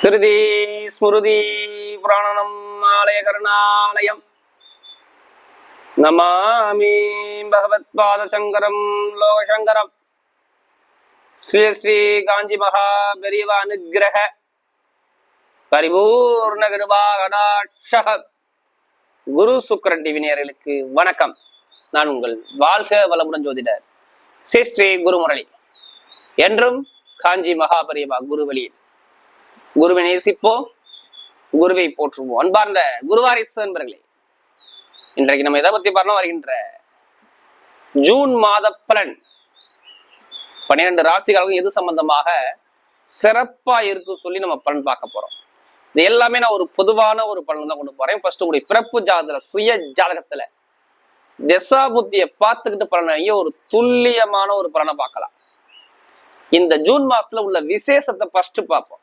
ஸ்ருதி ஸ்மிருதி புராணனம் ஆலய கருணாலயம். நமாமி பகவத்பாத சங்கரம் லோகசங்கரம். ஸ்ரீ ஸ்ரீ காஞ்சி மகா பெரியவ அனுகிரக. பரிபூர்ண கிருபா குரு சுக்கரன் டிவி வணக்கம். நான் உங்கள் வாழ்க வளமுடன் ஜோதிடர் ஸ்ரீ ஸ்ரீ குருமுரளி. என்றும் காஞ்சி மகா பெரியவா குருவழியில் குருவை நேசிப்போ குருவை போற்றுவோம். அன்பார்ந்த குருவாரிசு நண்பர்களே இன்றைக்கு நம்ம எதை பத்தி பார்க்கலாம் வருகின்ற? ஜூன் மாத பலன். பன்னிரண்டு ராசிகளுக்கும் எது சம்பந்தமாக சிறப்பா இருக்கு சொல்லி நம்ம பலன் பார்க்க போறோம். இது எல்லாமே நான் ஒரு பொதுவான ஒரு பலன் தான் கொண்டு போறேன். ஃபர்ஸ்ட் உங்களுடைய பிறப்பு ஜாதகத்துல சுய ஜாதகத்துல திசா புத்தியை பார்த்துக்கிட்டு பலனையும் ஒரு துல்லியமான ஒரு பலனை பார்க்கலாம். இந்த ஜூன் மாசத்துல உள்ள விசேஷத்தை ஃபர்ஸ்ட் பார்ப்போம்.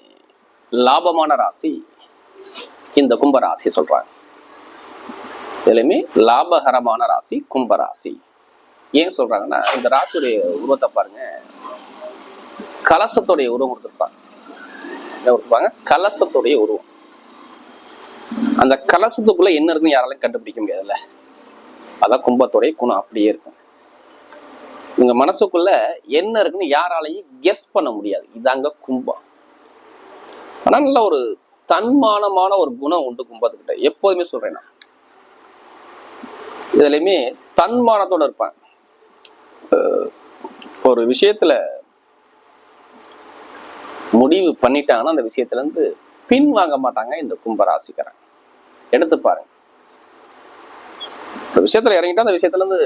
லாபமான ராசி இந்த கும்பராசி சொல்றாங்க. இதுலையுமே லாபகரமான ராசி கும்பராசி ஏன் சொல்றாங்கன்னா இந்த ராசியுடைய உருவத்தை பாருங்க. கலசத்துடைய உருவம் கொடுத்துருப்பாங்க. என்ன கொடுப்பாங்க கலசத்துடைய உருவம். அந்த கலசத்துக்குள்ள என்ன இருக்குன்னு யாராலையும் கண்டுபிடிக்க முடியாதுல்ல. அதான் கும்பத்துடைய குணம் அப்படியே இருக்கும். உங்க மனசுக்குள்ள என்ன இருக்குன்னு யாராலையும் கெஸ் பண்ண முடியாது. இதாங்க கும்பம். ஆனா நல்ல ஒரு தன்மானமான ஒரு குணம் உண்டு கும்பத்துக்கிட்ட. எப்போதுமே சொல்றேன் நான். இதுலயுமே தன்மானத்தோட இருப்பேன். ஒரு விஷயத்துல முடிவு பண்ணிட்டாங்கன்னா அந்த விஷயத்துல இருந்து பின் வாங்க மாட்டாங்க இந்த கும்பராசிக்காரன். எடுத்து பாருங்க. ஒரு விஷயத்துல இறங்கிட்டா அந்த விஷயத்துல இருந்து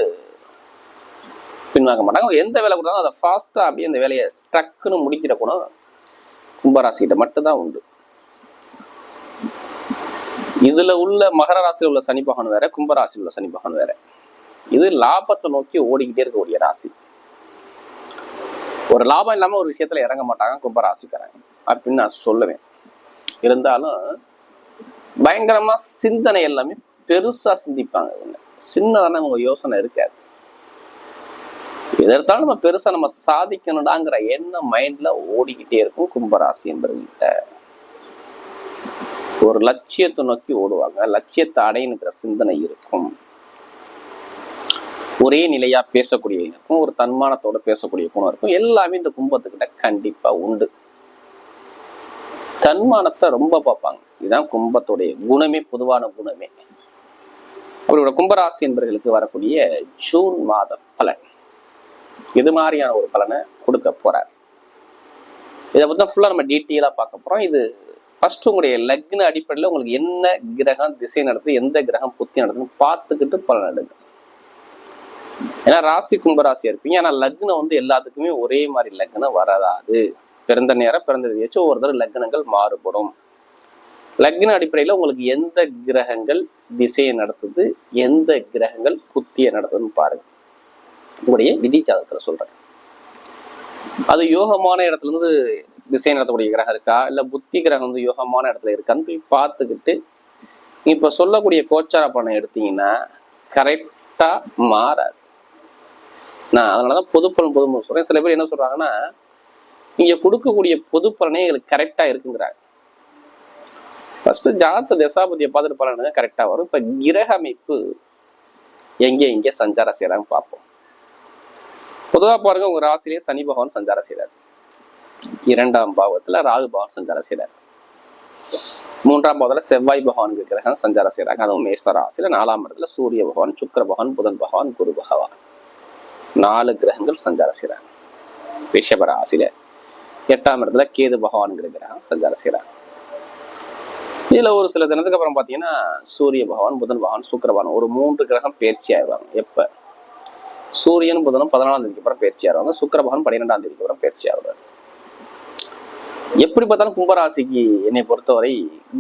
பின்வாங்க மாட்டாங்க. எந்த வேலை கொடுத்தாலும் அதை ஃபாஸ்டா அப்படியே அந்த வேலையை டக்குன்னு முடிக்கிற குணம் கும்பராசிகிட்ட மட்டும்தான் உண்டு. இதுல உள்ள மகர ராசியில் உள்ள சனி பகவான் வேற கும்பராசியில் உள்ள சனி பகவான் வேற. இது லாபத்தை நோக்கி ஓடிக்கிட்டே இருக்கக்கூடிய ராசி. ஒரு லாபம் இல்லாம ஒரு விஷயத்துல இறங்க மாட்டாங்க கும்பராசிக்காரங்க. அப்படின்னு நான் சொல்லுவேன். இருந்தாலும் பயங்கரமா சிந்தனை எல்லாமே பெருசா சிந்திப்பாங்க இவங்க. சின்னதான உங்க யோசனை இருக்காது. எதிர்த்தாலும் நம்ம பெருசா நம்ம சாதிக்கணும்டாங்கிற எண்ணம் மைண்ட்ல ஓடிக்கிட்டே இருக்கும் கும்பராசி என்பவர்கிட்ட ஒரு லட்சியத்தை நோக்கி ஓடுவாங்க. லட்சியத்தை அடையணுங்கிற சிந்தனை இருக்கும். ஒரே நிலையா பேசக்கூடிய இருக்கும். ஒரு தன்மானத்தோட பேசக்கூடிய குணம் இருக்கும். எல்லாமே இந்த கும்பத்துக்கிட்ட கண்டிப்பா உண்டு. தன்மானத்தை ரொம்ப பார்ப்பாங்க. இதுதான் கும்பத்துடைய குணமே பொதுவான குணமே. அவரோட கும்பராசி என்பவர்களுக்கு வரக்கூடிய ஜூன் மாத பலன். இது மாதிரியான ஒரு பலனை கொடுக்க போறார். இதை பற்றி ஃபுல்லாக நம்ம டீட்டெயிலா பார்க்க போறோம். இது ஃபர்ஸ்ட் உங்களுடைய லக்ன அடிப்படையில் உங்களுக்கு என்ன கிரகம் திசை நடத்துது எந்த கிரகம் புத்தி நடத்துதுன்னு பார்த்துக்கிட்டு பலன் எடுங்க. ஏன்னா ராசி கும்பராசியாக இருப்பீங்க. ஆனால் லக்னம் வந்து எல்லாத்துக்குமே ஒரே மாதிரி லக்னம் வராது. பிறந்த நேரம் பிறந்ததை வச்சு ஒவ்வொரு தடவை லக்னங்கள் மாறுபடும். லக்ன அடிப்படையில் உங்களுக்கு எந்த கிரகங்கள் திசையை நடத்துது எந்த கிரகங்கள் புத்தியை நடத்துதுன்னு பாருங்க. உங்களுடைய விதி ஜாதகத்துல சொல்றேன். அது யோகமான இடத்துல இருந்து திசை நடத்தக்கூடிய கிரகம் இருக்கா? இல்ல புத்தி கிரகம் வந்து யோகமான இடத்துல இருக்கான்னு போய் பார்த்துக்கிட்டு இப்ப சொல்லக்கூடிய கோச்சார பணம் எடுத்தீங்கன்னா கரெக்டா மாறாது. நான் அதனாலதான் பொது பலன் பொது சொல்றேன். சில பேர் என்ன சொல்றாங்கன்னா நீங்க கொடுக்கக்கூடிய பொது பலனே எங்களுக்கு கரெக்டா இருக்குங்கிறாங்க. ஃபர்ஸ்ட் ஜாத்த தசாபதியை பார்த்துட்டு பலனுங்க கரெக்டா வரும். இப்ப கிரக அமைப்பு எங்க எங்க சஞ்சாரம் செய்யறாங்க பார்ப்போம். பொதுவாக பாருங்க உங்க ராசிலேயே சனி பகவான் சஞ்சாரம் செய்றார். இரண்டாம் பாவத்துல ராகு பகவான் சஞ்சாரம் செய்றார். மூன்றாம் பாவத்துல செவ்வாய் பகவான் கிரகம் சஞ்சாரம் செய்றாங்க. அதுவும் மேஷ ராசியில நாலாம் இடத்துல சூரிய பகவான் சுக்கர பகவான் புதன் பகவான் குரு பகவான். நாலு கிரகங்கள் சஞ்சாரம் செய்றாங்க. ரிஷப ராசியில எட்டாம் இடத்துல கேது பகவான்கிற கிரகம் சஞ்சாரம் செய்றாங்க. இதுல ஒரு சில தினத்துக்கு அப்புறம் பாத்தீங்கன்னா சூரிய பகவான் புதன் பகவான் சுக்கர பகவான் ஒரு மூன்று கிரகம் பயிற்சி ஆயிடுவாங்க. எப்ப? சூரியன் புதனும் பதினாலாம் தேதிக்கு அப்புறம் பயிற்சி ஆடுவாங்க சுக்கரபகன் பன்னிரெண்டாம் தேதிக்கு அப்புறம் பயிற்சி ஆகுவார். எப்படி பார்த்தாலும் கும்பராசிக்கு என்னை பொறுத்தவரை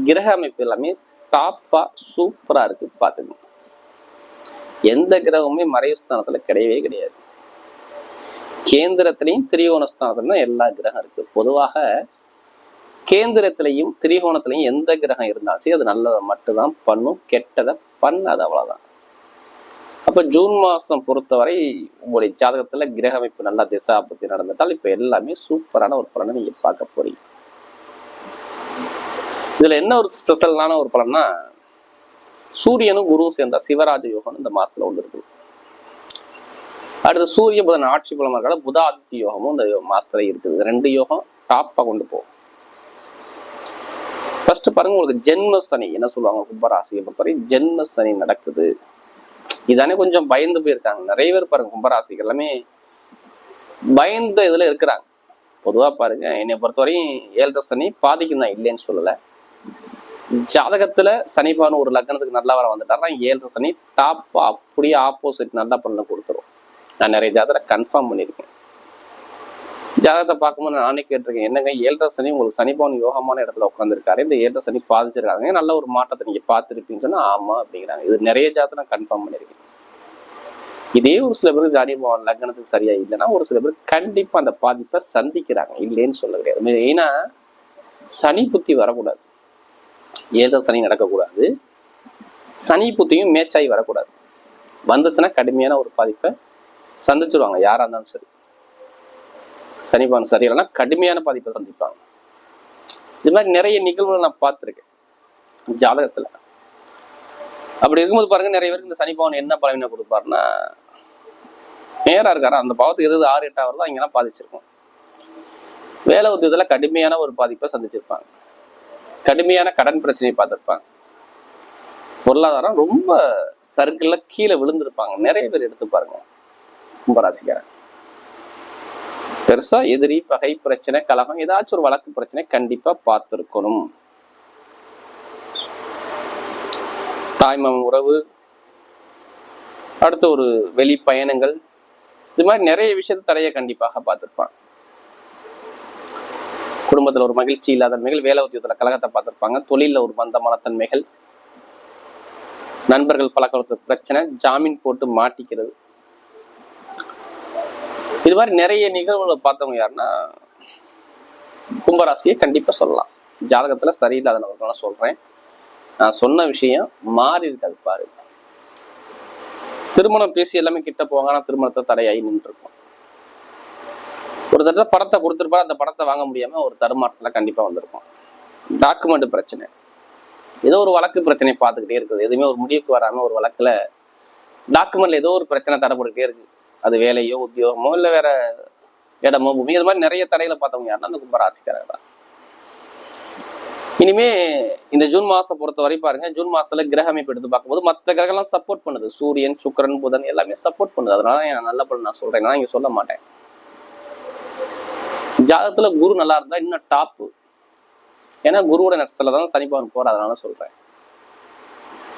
கிரக அமைப்பு எல்லாமே டாப்பா சூப்பரா இருக்கு பாத்துக்கணும் எந்த கிரகமுமே மறைவு ஸ்தானத்துல கிடையவே கிடையாது. கேந்திரத்திலையும் திரிகோணஸ்தானத்துல தான் எல்லா கிரகம் இருக்கு. பொதுவாக கேந்திரத்திலையும் திரிகோணத்திலையும் எந்த கிரகம் இருந்தாலும் சரி அது நல்லதை மட்டும்தான் பண்ணும் கெட்டதை பண்ணாது அவ்வளவுதான். அப்ப ஜூன் மாசம் பொறுத்தவரை உங்களுடைய ஜாதகத்துல கிரக அமைப்பு நல்லா திசா பத்தி நடந்துட்டால் இப்ப எல்லாமே சூப்பரான ஒரு பலனை நீங்கள் பார்க்க போறீங்க. இதுல என்ன ஒரு ஸ்பெஷலான ஒரு பலன்னா சூரியனும் குருவும் சேர்ந்த சிவராஜ யோகம் இந்த மாசத்துல ஒன்று இருக்குது அடுத்து சூரிய புதன் ஆட்சி பலமா இருக்கால புதாதித்ய யோகமும் இந்த மாசத்துல இருக்குது. ரெண்டு யோகம் டாப்பா கொண்டு போகும். ஃபர்ஸ்ட் பாருங்க உங்களுக்கு ஜென்ம சனி என்ன சொல்லுவாங்க கும்பராசியை பொறுத்தவரை ஜென்ம சனி நடக்குது. இதானே கொஞ்சம் பயந்து போயிருக்காங்க. நிறைய பேர் பாருங்க கும்பராசிக்கு எல்லாமே பயந்த இதுல இருக்கிறாங்க. பொதுவா பாருங்க என்னை பொறுத்தவரையும் ஏழரை சனி பாதிக்கும் தான் இல்லைன்னு சொல்லல. ஜாதகத்துல சனிபான ஒரு லக்னத்துக்கு நல்லா வர வந்துட்டாருன்னா ஏழரை சனி டாப் அப்படியே ஆப்போசிட் நல்லா பண்ண கொடுத்துரும். நான் நிறைய ஜாதகத்தை கன்ஃபார்ம் பண்ணியிருக்கேன். ஜாதகத்தை பார்க்கும்போது நானே கேட்டிருக்கேன் என்னங்க ஏழரை சனி உங்களுக்கு சனிபவன் யோகமான இடத்துல உட்காந்துருக்காரு இந்த ஏழரை சனி பாதிச்சிருக்காங்க நல்ல ஒரு மாற்றத்தை நீங்க பார்த்துருப்பீங்கன்னு சொன்னா ஆமா அப்படிங்கிறாங்க. இது நிறைய ஜாதகத்தை நான் கன்ஃபார்ம் பண்ணியிருக்கேன். இதே ஒரு சில பேருக்கு ஜானி பவன் லக்னத்துக்கு சரியா இல்லைன்னா ஒரு சில பேர் கண்டிப்பா அந்த பாதிப்பை சந்திக்கிறாங்க. இல்லைன்னு சொல்ல கிடையாது. ஏன்னா சனி புத்தி வரக்கூடாது. ஏழரை சனி நடக்கக்கூடாது. சனி புத்தியும் மேச்சாகி வரக்கூடாது. வந்துச்சுன்னா கடுமையான ஒரு பாதிப்பை சந்திச்சிருவாங்க யாரா இருந்தாலும் சரி. சனிபான் சரியில்லைன்னா கடுமையான பாதிப்பை சந்திப்பாங்க. இது மாதிரி நிறைய நிகழ்வுகள் நான் பார்த்துருக்கேன். ஜாதகத்துல. அப்படி இருக்கும்போது பாருங்க நிறைய பேருக்கு இந்த சனிபவன் என்ன பலவீனம் கொடுப்பாருன்னா நேரா இருக்காரா? அந்த பாவத்துக்கு எது எது ஆறு எட்டா வருதோ அங்கெல்லாம் பாதிச்சிருக்கும். வேலை உத்தியத்தில் கடுமையான ஒரு பாதிப்பை சந்திச்சிருப்பாங்க. கடுமையான கடன் பிரச்சனையை பார்த்துருப்பாங்க. பொருளாதாரம் ரொம்ப சர்க்கிள்ல கீழே விழுந்திருப்பாங்க. நிறைய பேர் எடுத்து பாருங்க கும்பராசிக்காரன். பெருசா எதிரி பகை பிரச்சனை கலகம் ஏதாச்சும் ஒரு வழக்கு பிரச்சனை கண்டிப்பா பார்த்துருக்கணும். தாய்மம் உறவு அடுத்து ஒரு வெளி பயணங்கள் இது மாதிரி நிறைய விஷயத்த தடைய கண்டிப்பாக பார்த்துருப்பான். குடும்பத்தில் ஒரு மகிழ்ச்சி இல்லாத தன்மைகள் வேலை உத்தியோகத்துல கழகத்தை பார்த்துருப்பாங்க. தொழிலில் ஒரு மந்தமான தன்மைகள் நண்பர்கள் பழக்கத்து பிரச்சனை ஜாமீன் போட்டு மாட்டிக்கிறது. இது மாதிரி நிறைய நிகழ்வுகளை பார்த்தவங்க யாருன்னா கும்பராசியை கண்டிப்பாக சொல்லலாம். ஜாதகத்தில் சரியில்லாத நபர்கள்லாம் சொல்கிறேன் நான் சொன்ன விஷயம் மாறி இருக்காது பாரு திருமணம் பேசி எல்லாமே கிட்ட போவாங்க ஆனால் திருமணத்தை தடையாகி நின்றுருக்கும். ஒரு தடவை படத்தை கொடுத்துருப்பாரு அந்த படத்தை வாங்க முடியாமல் ஒரு தருமாற்றத்துல கண்டிப்பாக வந்திருக்கும். டாக்குமெண்ட் பிரச்சனை. ஏதோ ஒரு வழக்கு பிரச்சனையை பார்த்துக்கிட்டே இருக்குது. எதுவுமே ஒரு முடிவுக்கு வராமல் ஒரு வழக்கில் டாக்குமெண்ட்ல ஏதோ ஒரு பிரச்சனை தரப்பட்டுக்கிட்டே இருக்குது. அது வேலையோ உத்தியோகமோ இல்லை வேற இடமோ பூமி அது மாதிரி நிறைய தடைகளை பார்த்தவங்க யாருன்னா அந்த கும்பராசிக்காரர் தான். இனிமே இந்த ஜூன் மாசத்தை பொறுத்த வரை பாருங்க ஜூன் மாசத்துல கிரக அமைப்பு எடுத்து பார்க்கும்போது மற்ற கிரகம்லாம் சப்போர்ட் பண்ணுது. சூரியன் சுக்கரன் புதன் எல்லாமே சப்போர்ட் பண்ணுது. அதனால நான் நல்ல பலன் நான் சொல்றேன். நான் இங்க சொல்ல மாட்டேன். ஜாதகத்துல குரு நல்லா இருந்தா இன்னும் டாப்பு ஏன்னா குருவோட நஷ்டத்துல தான் சனி போற அதனால சொல்றேன்.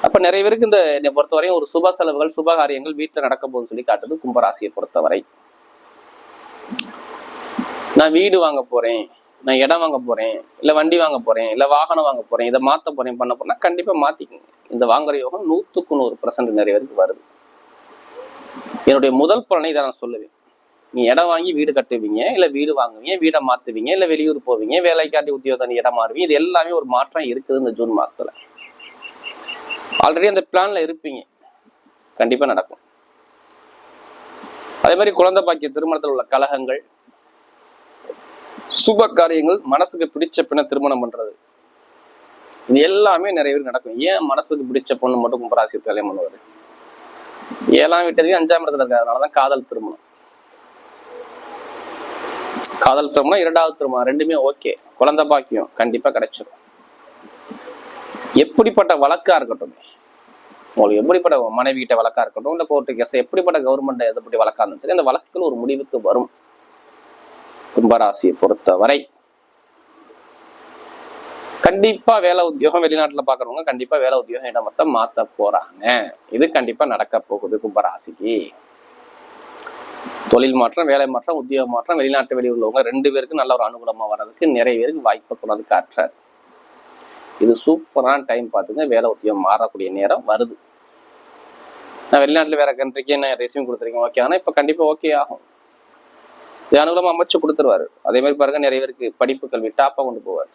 அப்ப நிறைய பேருக்கு இந்த என்னை பொறுத்தவரையும் ஒரு சுப செலவுகள் சுப காரியங்கள் வீட்டுல நடக்க போகுதுன்னு சொல்லி காட்டுது கும்பராசியை பொறுத்தவரை. நான் வீடு வாங்க போறேன் நான் இடம் வாங்க போறேன் இல்ல வண்டி வாங்க போறேன் இல்ல வாகனம் வாங்க போறேன் இதை மாற்ற போறேன் பண்ண போறேன்னா கண்டிப்பா மாற்றிக்கோங்க இந்த வாங்குற யோகம் நூத்துக்கு நூறு பர்சன்ட் நிறைய பேருக்கு வருது. என்னுடைய முதல் பலனை இதை நான் சொல்லுவேன். நீ இடம் வாங்கி வீடு கட்டுவீங்க இல்ல வீடு வாங்குவீங்க வீடை மாத்துவீங்க இல்ல வெளியூர் போவீங்க வேலைக்காட்டி உத்தியோகம் இடம் மாறுவீங்க இது எல்லாமே ஒரு மாற்றம் இருக்குது இந்த ஜூன் மாசத்துல. ஆல்ரெடி அந்த பிளான்ல இருப்பீங்க. கண்டிப்பா நடக்கும். அதே மாதிரி குழந்தை பாக்கிய திருமணத்தில் உள்ள கலகங்கள் சுப காரியங்கள் மனசுக்கு பிடிச்ச பின்ன திருமணம் பண்றது. இது எல்லாமே நிறைய பேர் நடக்கும். ஏன் மனசுக்கு பிடிச்ச பொண்ணு மட்டும் கும்பராசி கல்யாணம் பண்ணுவாரு? ஏழாம் வீட்டதுக்கு அஞ்சாம் இடத்துல இருக்காது அதனாலதான் காதல் திருமணம். காதல் திருமணம் இரண்டாவது திருமணம் ரெண்டுமே ஓகே குழந்தை பாக்கியம் கண்டிப்பா கிடைச்சிடும் எப்படிப்பட்ட வழக்கா இருக்கட்டும். உங்களுக்கு எப்படிப்பட்ட மனைவி கிட்ட வழக்கா இருக்கட்டும் இல்ல கோர்ட்டு கேஸ் எப்படிப்பட்ட கவர்மெண்ட் எதை பற்றி வழக்கா இருந்தாலும் அந்த வழக்குகள் ஒரு முடிவுக்கு வரும். கும்பராசியை பொறுத்தவரை. கண்டிப்பா வேலை உத்தியோகம் வெளிநாட்டுல பாக்குறவங்க கண்டிப்பா வேலை உத்தியோகம் இடமத்தை மாத்த போறாங்க. இது கண்டிப்பா நடக்க போகுது கும்பராசிக்கு. தொழில் மாற்றம் வேலை மாற்றம் உத்தியோக மாற்றம் வெளிநாட்டு வெளியில் உள்ளவங்க ரெண்டு பேருக்கு நல்ல ஒரு அனுகூலமா வர்றதுக்கு நிறைய பேருக்கு வாய்ப்பை கொண்டாந்து காட்டுறாரு. இது சூப்பரான டைம் பார்த்துங்க வேலை உத்தியம் மாறக்கூடிய நேரம் வருது. நான் வெளிநாட்டில் வேற கண்ட்ரிக்கு என்ன ரெசியூம் கொடுத்துருக்கேன் ஓகே ஆனால் இப்போ கண்டிப்பாக ஓகே ஆகும். இது அனுகூலமாக அமைச்சு கொடுத்துருவாரு. அதே மாதிரி பாருங்க நிறைய பேருக்கு படிப்பு கல்வி டாப்பாக கொண்டு போவார்.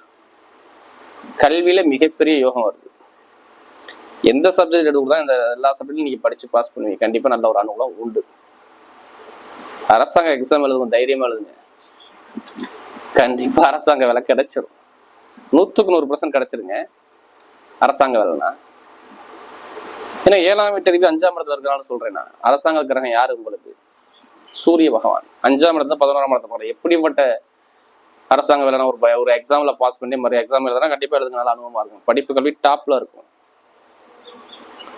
கல்வியில மிகப்பெரிய யோகம் வருது. எந்த சப்ஜெக்ட் எடுக்கிறதா இந்த எல்லா சப்ஜெக்டும் நீங்கள் படித்து பாஸ் பண்ணுவீங்க. கண்டிப்பாக நல்ல ஒரு அனுகூலம் உண்டு. அரசாங்க எக்ஸாம் எழுதுங்க தைரியமாக எழுதுங்க. கண்டிப்பாக அரசாங்க விலை கிடைச்சிடும் நூற்றுக்கு நூறு பர்சன்ட் கிடைச்சிருங்க. அரசாங்க வேலைனா ஏன்னா ஏழாம் வீட்டதிபதி அஞ்சாம் இடத்துல இருக்கிறான்னு சொல்றேன் நான். அரசாங்க கிரகம் யாரு உங்களுக்கு? சூரிய பகவான். அஞ்சாம் இடத்துல பதினோராம் இடத்துல போற எப்படிப்பட்ட அரசாங்க வேலைனா ஒரு ப- ஒரு எக்ஸாம்ல பாஸ் பண்ணி மறு எக்ஸாம் எழுதுனா கண்டிப்பா எழுதுங்க. நல்ல அனுபவமா இருக்கும். படிப்பு கல்வி டாப்ல இருக்கும்.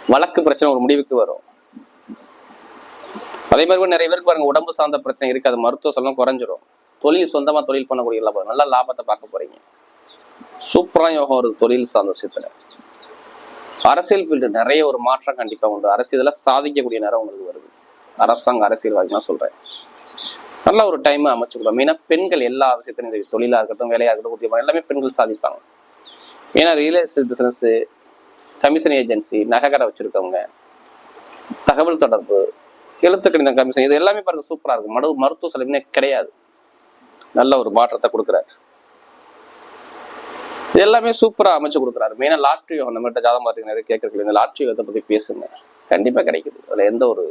வழக்கு பிரச்சனை ஒரு முடிவுக்கு வரும். அதே மாதிரி நிறைய பேருக்கு பாருங்க உடம்பு சார்ந்த பிரச்சனை இருக்கு அது மருத்துவ செலவும் குறைஞ்சிரும். தொழில் சொந்தமா தொழில் பண்ணக்கூடிய நல்லா நல்ல லாபத்தை பார்க்க போறீங்க. சூப்பராக யோகம் வருது தொழில் சார்ந்த விஷயத்துல. அரசியல் ஃபீல்டு நிறைய ஒரு மாற்றம் கண்டிப்பா உண்டு. அரசியலில் சாதிக்கக்கூடிய நேரம் உங்களுக்கு வருது. அரசாங்க அரசியல்வாதிகளாக சொல்றேன். நல்ல ஒரு டைம் அமைச்சுக்கலாம் மெயினாக பெண்கள் எல்லா விஷயத்திலும் இது தொழிலா இருக்கட்டும் வேலையா இருக்கட்டும் உத்தியமாக எல்லாமே பெண்கள் சாதிப்பாங்க. ஏன்னா real estate business commission agency நகை கடை வச்சிருக்கவங்க தகவல் தொடர்பு எழுத்து கணிதம் கமிஷன் இது எல்லாமே பாருங்க சூப்பரா இருக்கும் மடு மருத்துவ செலவினே கிடையாது. நல்ல ஒரு மாற்றத்தை கொடுக்குறாரு. எல்லாமே சூப்பரா அமைச்சு கொடுக்குறாரு. மெயினா லாட்ரி நம்ம நம்மகிட்ட ஜாதகம் பார்த்தீங்கன்னா நிறைய கேட்கறது இந்த லாட்ரி யோகத்தை பத்தி பேசுங்க. கண்டிப்பா கிடைக்குது. அதுல எந்த ஒரு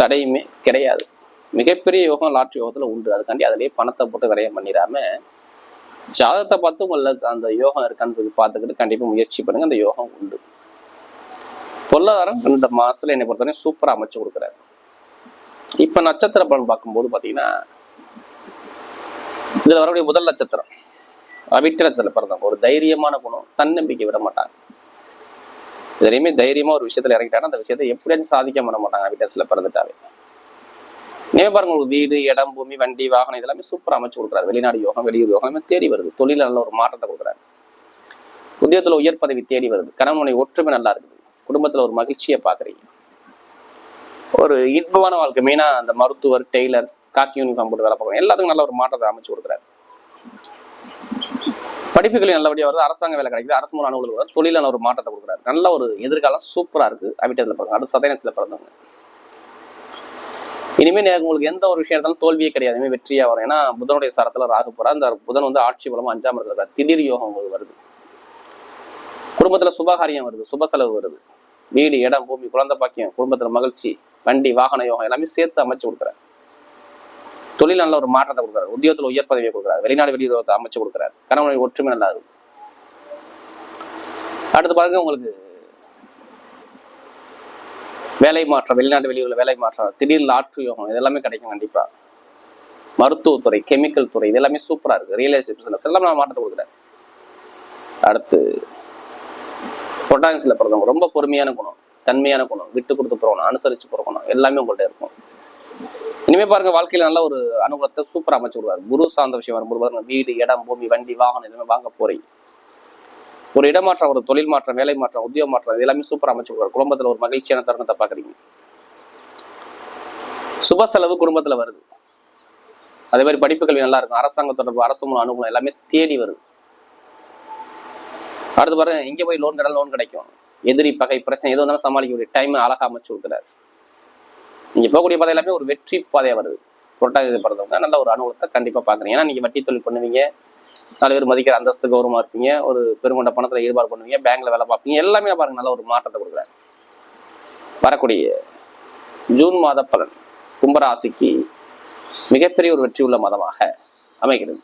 தடையுமே கிடையாது. மிகப்பெரிய யோகம் லாட்ரி யோகத்துல உண்டு. அதுக்காண்டி அதுலயே பணத்தை போட்டு விரயம் பண்ணிடாம ஜாதகத்தை பார்த்து உங்களுக்கு அந்த யோகம் இருக்கான்னு பார்த்துக்கிட்டு கண்டிப்பா முயற்சி பண்ணுங்க. அந்த யோகம் உண்டு. பொருளாதாரம் இந்த மாசத்துல என்னை பொறுத்தவரையும் சூப்பரா அமைச்சு கொடுக்குறாரு. இப்ப நட்சத்திர பலன் பார்க்கும்போது பாத்தீங்கன்னா இதுல வரக்கூடிய முதல் நட்சத்திரம். அவிட்ட பிறந்தவங்க ஒரு தைரியமான குணம் தன்னம்பிக்கை விட மாட்டாங்க. இதுலையுமே தைரியமா ஒரு விஷயத்துல இறங்கிட்டாங்கன்னா அந்த விஷயத்தை எப்படியாச்சும் சாதிக்க பண்ண மாட்டாங்க அவிட்டத்துல பிறந்துட்டாவே. நீங்க பாருங்க உங்களுக்கு வீடு இடம் பூமி வண்டி வாகனம் இதெல்லாமே சூப்பரா அமைச்சு கொடுக்குறாரு. வெளிநாடு யோகம் வெளியூர் யோகம் எல்லாமே தேடி வருது. தொழில நல்ல ஒரு மாற்றத்தை கொடுக்குறாரு. உத்தியோகத்துல உயர் பதவி தேடி வருது. கணவனுடைய ஒற்றுமை நல்லா இருக்குது. குடும்பத்துல ஒரு மகிழ்ச்சியை பாக்குறீங்க ஒரு இன்பமான வாழ்க்கை. மெயினா அந்த மருத்துவர் டெய்லர் காக்கி யூனிஃபார்ம் போட்டு வேலை பார்க்கணும் எல்லாத்துக்கும் நல்ல ஒரு மாற்றத்தை அமைச்சு கொடுக்குறாரு. படிப்புகளையும் நல்லபடியாக வருது அரசாங்க வேலை கிடைக்குது. அரசு மூலம் அனுகூலம் வருது தொழிலான ஒரு மாற்றத்தை கொடுக்குறாரு. நல்ல ஒரு எதிர்காலம் சூப்பரா இருக்கு. அவிட்டத்துல பிறந்த அடுத்த சதயத்தில் பிறந்தவங்க. இனிமே நீங்க உங்களுக்கு எந்த ஒரு விஷயம் எடுத்தாலும் தோல்வியே கிடையாது. வெற்றியாக வெற்றியா வரும் ஏன்னா புதனுடைய சரத்தில் ராகு போறா. அந்த புதன் வந்து ஆட்சி மூலமா அஞ்சாம் இடத்துல திடீர் யோகம் உங்களுக்கு வருது. குடும்பத்துல சுபகாரியம் வருது. சுப செலவு வருது. வீடு இடம் பூமி குழந்தை பாக்கியம் குடும்பத்துல மகிழ்ச்சி வண்டி வாகன யோகம் எல்லாமே சேர்த்து அமைச்சு கொடுக்குறேன் தொழில் நல்ல ஒரு மாற்றத்தை கொடுக்குறாரு. உத்தியோகத்துல உயர் பதவியை கொடுக்குறாரு. வெளிநாடு வெளியுறவத்தை அமைச்சு கொடுக்குறாரு. கணவனுடைய ஒற்றுமை நல்லா இருக்கும். அடுத்து பாருங்க உங்களுக்கு வேலை மாற்றம் வெளிநாட்டு வெளியூர்ல வேலை மாற்றம் திடீர்னு லாட்ரி யோகம் இதெல்லாமே கிடைக்கும் கண்டிப்பா. மருத்துவத்துறை கெமிக்கல் துறை இது எல்லாமே சூப்பரா இருக்கு. ரியல் எஸ்டேட் பிசினஸ் எல்லாமே நான் மாற்றத்தை கொடுக்குறாரு. அடுத்து பொட்டான்ஸ்ல பிறந்தவங்க ரொம்ப பொறுமையான குணம் தன்மையான குணம் விட்டு கொடுத்து போறணும் அனுசரிச்சு போறணும் எல்லாமே உங்கள்கிட்ட இருக்கும். இனிமே பாருங்க வாழ்க்கையில நல்ல ஒரு அனுகூலத்தை சூப்பராக அமைச்சு விடுவார். குரு சார்ந்த விஷயம் வரும்போது பாருங்க வீடு இடம் பூமி வண்டி வாகனம் எதுவுமே வாங்க போறீங்க. ஒரு இடமாற்றம் ஒரு தொழில் மாற்றம் வேலை மாற்றம் உத்தியோக மாற்றம் இது எல்லாமே சூப்பர் அமைச்சு விடுவார். குடும்பத்துல ஒரு மகிழ்ச்சியான தருணத்தை பாக்குறீங்க சுப செலவு குடும்பத்துல வருது. அதே மாதிரி படிப்பு கல்வி நல்லா இருக்கும். அரசாங்க தொடர்பு அரசு மூலம் அனுகூலம் எல்லாமே தேடி வருது. அடுத்து பாருங்க இங்க போய் லோன் கடன் லோன் கிடைக்கும். எதிரி பகை பிரச்சனை எது வந்தாலும் முடியும் டைம் அழகா அமைச்சு கொடுக்குறாரு. நீங்கள் போகக்கூடிய பாதை எல்லாமே ஒரு வெற்றி பாதையாக வருது. புரட்டாதி பிறந்தவங்க நல்ல ஒரு அனுபவத்தை கண்டிப்பாக பார்க்குறீங்க. ஏன்னா நீங்கள் வட்டி தொழில் பண்ணுவீங்க. நாலு பேர் மதிக்கிற அந்தஸ்து கௌரவமாக இருப்பீங்க. ஒரு பெருங்கொண்ட பணத்தில் ஈடுபாடு பண்ணுவீங்க. பேங்க்ல வேலை பார்ப்பீங்க. எல்லாமே பாருங்க நல்ல ஒரு மாற்றத்தை கொடுக்குறாரு. வரக்கூடிய ஜூன் மாத பலன் கும்பராசிக்கு மிகப்பெரிய ஒரு வெற்றி உள்ள மாதமாக அமைகிறது.